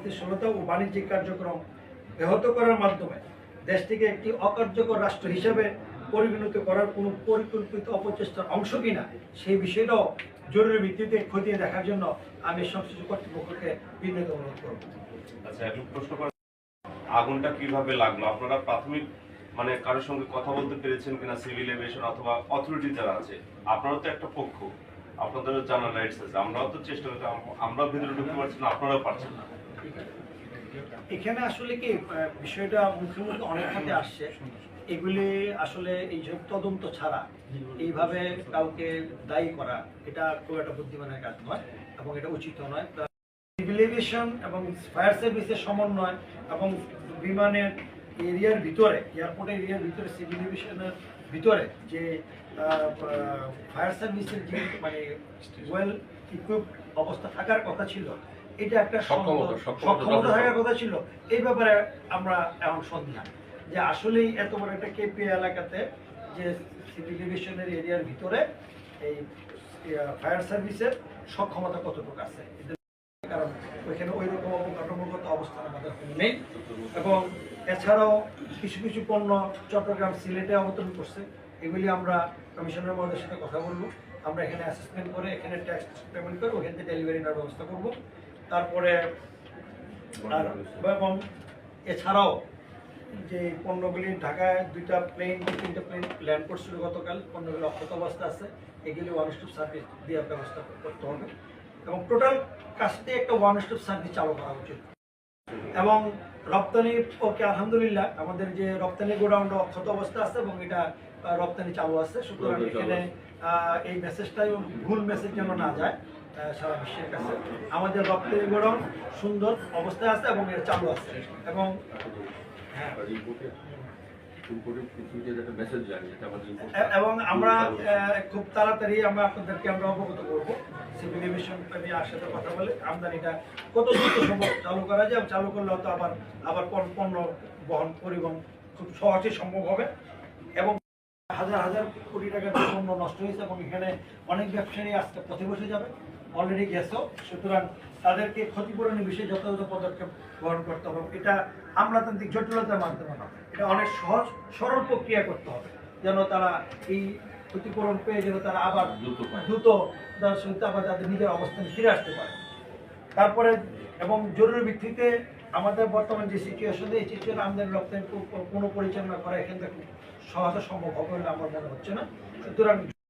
স্থিতিশীলতা ও বাণিজ্যিক কার্যক্রম ব্যাহত করার মাধ্যমে দেশটিকে একটি অকার্যকর রাষ্ট্র হিসেবে পরিণত করার কোনো পরিকল্পিত অপচেষ্টার অংশ কিনা সেই বিষয়টাও জরুরি ভিত্তিতে খতিয়ে দেখার জন্য আমি সংশ্লিষ্ট কর্তৃপক্ষকে বিনীত অনুরোধ করব। আচ্ছা আগুনটা কীভাবে লাগল? আপনারা প্রাথমিক মানে কারোর সঙ্গে কথা বলতে পেরেছেন কিনা সিভিল এভিয়েশন অথবা অথরিটি যারা আছে? আপনারাও তো একটা পক্ষ। আপনাদের জানার রাইটস আছে। আমরাও তো চেষ্টা করছি, আম- আমরাও ভিতরে ঢুকতে পারছি না, আপনারাও পারছেন না। এখানে আসলে কি বিষয়টা মুখে মুখে অনেক হাতে আসছে। এগুলি আসলে এই সব তদন্ত ছাড়া এইভাবে কাউকে দায়ী করা, এটা খুব একটা বুদ্ধিমানের কাজ নয় এবং এটা উচিত নয়। সিভিল এভিয়েশন এবং ফায়ার সার্ভিসের সমন্বয় এবং বিমানের এরিয়ার ভিতরে এয়ারপোর্টের এরিয়ার ভিতরে, সিভিল এভিয়েশনের ভিতরে যে ফায়ার সার্ভিসের যে মানে ওয়েল ইকুইপ অবস্থা থাকার কথা ছিল এটা একটা সক্ষমতা। থাকার কথা ছিল। এই ব্যাপারে আমরা এখন সন্ধান যে আসলেই এত বড় একটা কেপি এলাকাতে যে সিভিল এভিয়েশনের এরিয়ার ভিতরে এই ফায়ার সার্ভিসের সক্ষমতা কতটুকু আছে? কারণ ওইখানে ওই রকম অবকাঠামোগত অবস্থান আমাদের নেই। এবং এছাড়াও কিছু কিছু পণ্য চট্টগ্রাম সিলেটে অবতরণ করছে। এগুলি আমরা কমিশনের মধ্যে সাথে কথা বলব। আমরা এখানে অ্যাসেসমেন্ট করে এখানে ট্যাক্স পেমেন্ট করে ওখান থেকে ডেলিভারি নেওয়ার ব্যবস্থা করব। তারপরে আর এবং এছাড়াও যে পণ্যগুলি ঢাকায় দুইটা প্লেন তিনটা প্লেন ল্যান্ড করছিল গতকাল পণ্যগুলি অক্ষত অবস্থা আছে এগুলি ওয়ান স্টপ সার্ভিস দেওয়ার ব্যবস্থা করতে হবে। এবং টোটাল কাজটি একটা ওয়ান স্টপ সার্ভিস চালু করা উচিত। এবং রপ্তানি ওকে আলহামদুলিল্লাহ আমাদের যে রপ্তানি গোডাউনটা অক্ষত অবস্থা আছে এবং এটা রপ্তানি চালু আছে। সুতরাং এখানে এই মেসেজটাই ভুল মেসেজ যেন না যায়। সারা বিশ্বের কাছে। আমাদের রপ্তানি গোডাউন সুন্দর অবস্থায় আছে এবং এর চালু আছে। এবং হ্যাঁ। এবং আমরা খুব তাড়াতাড়ি আমরা আপনাদেরকে আমরা অবগত করব। সিভিল এভিয়েশন সাথে কথা বলে আমদানিটা কত দ্রুত সম্ভব চালু করা যায় চালু করলে হয়তো আবার আবার পণ্য- বহন পরিবহন খুব সহজে সম্ভব হবে। এবং হাজার হাজার কোটি টাকার পণ্য নষ্ট হয়েছে এবং এখানে অনেক ব্যবসায়ী আজকে বসে যাবে। অলরেডি গেছেও সুতরাং তাদেরকে ক্ষতিপূরণের বিষয়ে যথাযথ পদক্ষেপ গ্রহণ করতে হবে। এটা আমলাতান্ত্রিক জটিলতার মাধ্যমে না এটা অনেক সহজ সরল প্রক্রিয়া করতে হবে যেন তারা এই ক্ষতিপূরণ পেয়ে যেন তারা আবার দ্রুত দ্রুত তার সহিত আবার তাদের নিজের অবস্থানে ফিরে আসতে পারে। তারপরে এবং জরুরি ভিত্তিতে আমাদের বর্তমান যে সিচুয়েশন এই সিচুয়েশন আমদানি রপ্তানি পুনঃ পরিচালনা করা এখান থেকে সহজে সম্ভব হবে বলে আমার মনে হচ্ছে না। সুতরাং